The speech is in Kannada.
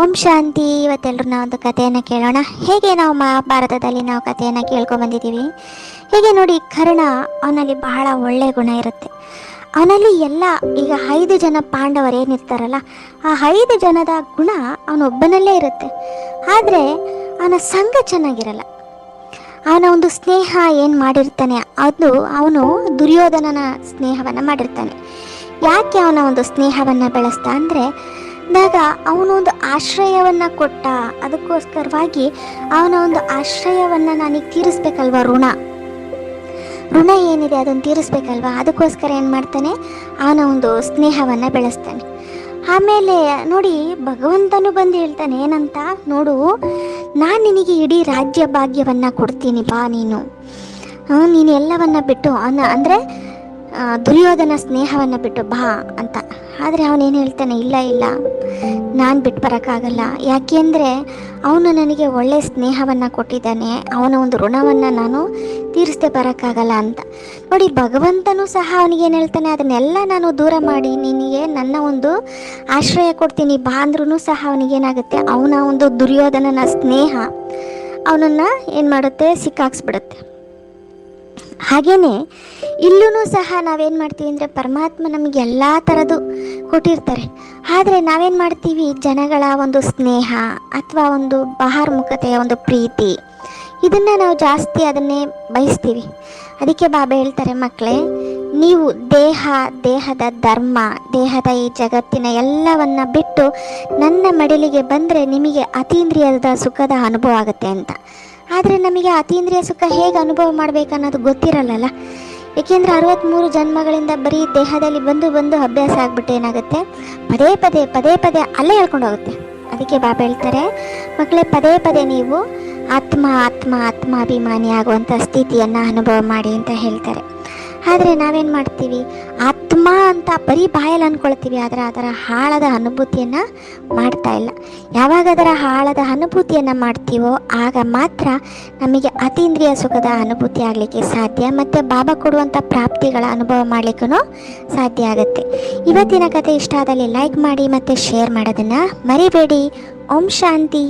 ಓಂ ಶಾಂತಿ. ಇವತ್ತೆಲ್ಲರೂ ನಾವು ಒಂದು ಕಥೆಯನ್ನು ಕೇಳೋಣ. ಹೇಗೆ ನಾವು ಮಹಾಭಾರತದಲ್ಲಿ ನಾವು ಕಥೆಯನ್ನು ಕೇಳ್ಕೊಂಡು ಬಂದಿದ್ದೀವಿ? ಹೇಗೆ ನೋಡಿ ಕರ್ಣ ಅವನಲ್ಲಿ ಬಹಳ ಒಳ್ಳೆಯ ಗುಣ ಇರುತ್ತೆ. ಅವನಲ್ಲಿ ಎಲ್ಲ ಈಗ ಐದು ಜನ ಪಾಂಡವರು ಏನಿರ್ತಾರಲ್ಲ ಆ ಐದು ಜನದ ಗುಣ ಅವನೊಬ್ಬನಲ್ಲೇ ಇರುತ್ತೆ. ಆದರೆ ಅವನ ಸಂಘ ಚೆನ್ನಾಗಿರಲ್ಲ. ಅವನ ಒಂದು ಸ್ನೇಹ ಏನು ಮಾಡಿರ್ತಾನೆ, ಅದು ಅವನು ದುರ್ಯೋಧನನ ಸ್ನೇಹವನ್ನು ಮಾಡಿರ್ತಾನೆ. ಯಾಕೆ ಅವನ ಒಂದು ಸ್ನೇಹವನ್ನು ಬೆಳೆಸ್ತಾ ಅಂದರೆ ಆಗ ಅವನು ಒಂದು ಆಶ್ರಯವನ್ನು ಕೊಟ್ಟ. ಅದಕ್ಕೋಸ್ಕರವಾಗಿ ಅವನ ಒಂದು ಆಶ್ರಯವನ್ನು ನನಗೆ ತೀರಿಸ್ಬೇಕಲ್ವ ಋಣ? ಋಣ ಏನಿದೆ ಅದನ್ನು ತೀರಿಸ್ಬೇಕಲ್ವ? ಅದಕ್ಕೋಸ್ಕರ ಏನು ಮಾಡ್ತಾನೆ? ಅವನ ಒಂದು ಸ್ನೇಹವನ್ನು ಬೆಳೆಸ್ತಾನೆ. ಆಮೇಲೆ ನೋಡಿ, ಭಗವಂತನು ಬಂದು ಹೇಳ್ತಾನೆ, ಏನಂತ? ನೋಡು, ನಾನು ನಿನಗೆ ಇಡೀ ರಾಜ್ಯ ಭಾಗ್ಯವನ್ನು ಕೊಡ್ತೀನಿ ಬಾ ನೀನು. ನೀನು ಎಲ್ಲವನ್ನ ಬಿಟ್ಟು, ಅನ್ನ ಅಂದರೆ ದುರ್ಯೋಧನ ಸ್ನೇಹವನ್ನು ಬಿಟ್ಟು ಬಾ ಅಂತ. ಆದರೆ ಅವನೇನು ಹೇಳ್ತಾನೆ? ಇಲ್ಲ ಇಲ್ಲ. ನಾನು ಬಿಟ್ಟು ಬರೋಕ್ಕಾಗಲ್ಲ. ಯಾಕೆಂದರೆ ಅವನು ನನಗೆ ಒಳ್ಳೆಯ ಸ್ನೇಹವನ್ನು ಕೊಟ್ಟಿದ್ದಾನೆ. ಅವನ ಒಂದು ಋಣವನ್ನು ನಾನು ತೀರಿಸ್ದೆ ಬರೋಕ್ಕಾಗಲ್ಲ ಅಂತ. ನೋಡಿ, ಭಗವಂತನೂ ಸಹ ಅವನಿಗೇನು ಹೇಳ್ತಾನೆ? ಅದನ್ನೆಲ್ಲ ನಾನು ದೂರ ಮಾಡಿ ನಿನಗೆ ನನ್ನ ಒಂದು ಆಶ್ರಯ ಕೊಡ್ತೀನಿ. ಬಾ ಅಂದ್ರೂ ಸಹ ಅವನಿಗೇನಾಗುತ್ತೆ ಅವನ ಒಂದು ದುರ್ಯೋಧನನ ಸ್ನೇಹ ಅವನನ್ನು ಏನು ಮಾಡುತ್ತೆ? ಸಿಕ್ಕಾಕ್ಸ್ಬಿಡುತ್ತೆ. ಹಾಗೇನೆ ಇಲ್ಲೂ ಸಹ ನಾವೇನು ಮಾಡ್ತೀವಿ ಅಂದರೆ ಪರಮಾತ್ಮ ನಮಗೆ ಎಲ್ಲ ಥರದ್ದು ಕೊಟ್ಟಿರ್ತಾರೆ. ಆದರೆ ನಾವೇನು ಮಾಡ್ತೀವಿ? ಜನಗಳ ಒಂದು ಸ್ನೇಹ ಅಥವಾ ಒಂದು ಬಹಾರ್ಮುಖತೆಯ ಒಂದು ಪ್ರೀತಿ, ಇದನ್ನು ನಾವು ಜಾಸ್ತಿ ಅದನ್ನೇ ಬಯಸ್ತೀವಿ. ಅದಕ್ಕೆ ಬಾಬಾ ಹೇಳ್ತಾರೆ ಮಕ್ಕಳೇ ನೀವು ದೇಹ, ದೇಹದ ಧರ್ಮ, ದೇಹದ ಈ ಜಗತ್ತಿನ ಎಲ್ಲವನ್ನು ಬಿಟ್ಟು ನನ್ನ ಮಡಿಲಿಗೆ ಬಂದರೆ ನಿಮಗೆ ಅತೀಂದ್ರಿಯದ ಸುಖದ ಅನುಭವ ಆಗುತ್ತೆ ಅಂತ. ಆದರೆ ನಮಗೆ ಅತೀಂದ್ರಿಯ ಸುಖ ಹೇಗೆ ಅನುಭವ ಮಾಡಬೇಕನ್ನೋದು ಗೊತ್ತಿರಲ್ಲಲ್ಲ? ಏಕೆಂದರೆ ಅರವತ್ತ್ಮೂರು ಜನ್ಮಗಳಿಂದ ಬರೀ ದೇಹದಲ್ಲಿ ಬಂದು ಬಂದು ಅಭ್ಯಾಸ ಆಗ್ಬಿಟ್ಟು ಏನಾಗುತ್ತೆ? ಪದೇ ಪದೇ ಪದೇ ಪದೇ ಅಲ್ಲೇ ಹೇಳ್ಕೊಂಡು ಹೋಗುತ್ತೆ. ಅದಕ್ಕೆ ಬಾಬಾ ಹೇಳ್ತಾರೆ, ಮಕ್ಕಳೇ, ಪದೇ ಪದೇ ನೀವು ಆತ್ಮ ಆತ್ಮ, ಆತ್ಮಾಭಿಮಾನಿ ಆಗುವಂಥ ಸ್ಥಿತಿಯನ್ನು ಅನುಭವ ಮಾಡಿ ಅಂತ ಹೇಳ್ತಾರೆ. ಆದರೆ ನಾವೇನು ಮಾಡ್ತೀವಿ? ಆತ್ಮ ಅಂತ ಬರೀ ಬಾಯಲ್ಲಿ ಅಂದ್ಕೊಳ್ತೀವಿ ಆದರೆ ಅದರ ಹಾಳದ ಅನುಭೂತಿಯನ್ನು ಮಾಡ್ತಾ ಇಲ್ಲ. ಯಾವಾಗ ಅದರ ಹಾಳದ ಅನುಭೂತಿಯನ್ನು ಮಾಡ್ತೀವೋ, ಆಗ ಮಾತ್ರ ನಮಗೆ ಅತೀಂದ್ರಿಯ ಸುಖದ ಅನುಭೂತಿ ಆಗಲಿಕ್ಕೆ ಸಾಧ್ಯ, ಮತ್ತು ಬಾಬಾ ಕೊಡುವಂಥ ಪ್ರಾಪ್ತಿಗಳ ಅನುಭವ ಮಾಡಲಿಕ್ಕೂ ಸಾಧ್ಯ ಆಗುತ್ತೆ. ಇವತ್ತಿನ ಕತೆ ಇಷ್ಟ ಆದಲ್ಲಿ ಲೈಕ್ ಮಾಡಿ ಮತ್ತು ಶೇರ್ ಮಾಡೋದನ್ನು ಮರಿಬೇಡಿ. ಓಂ ಶಾಂತಿ.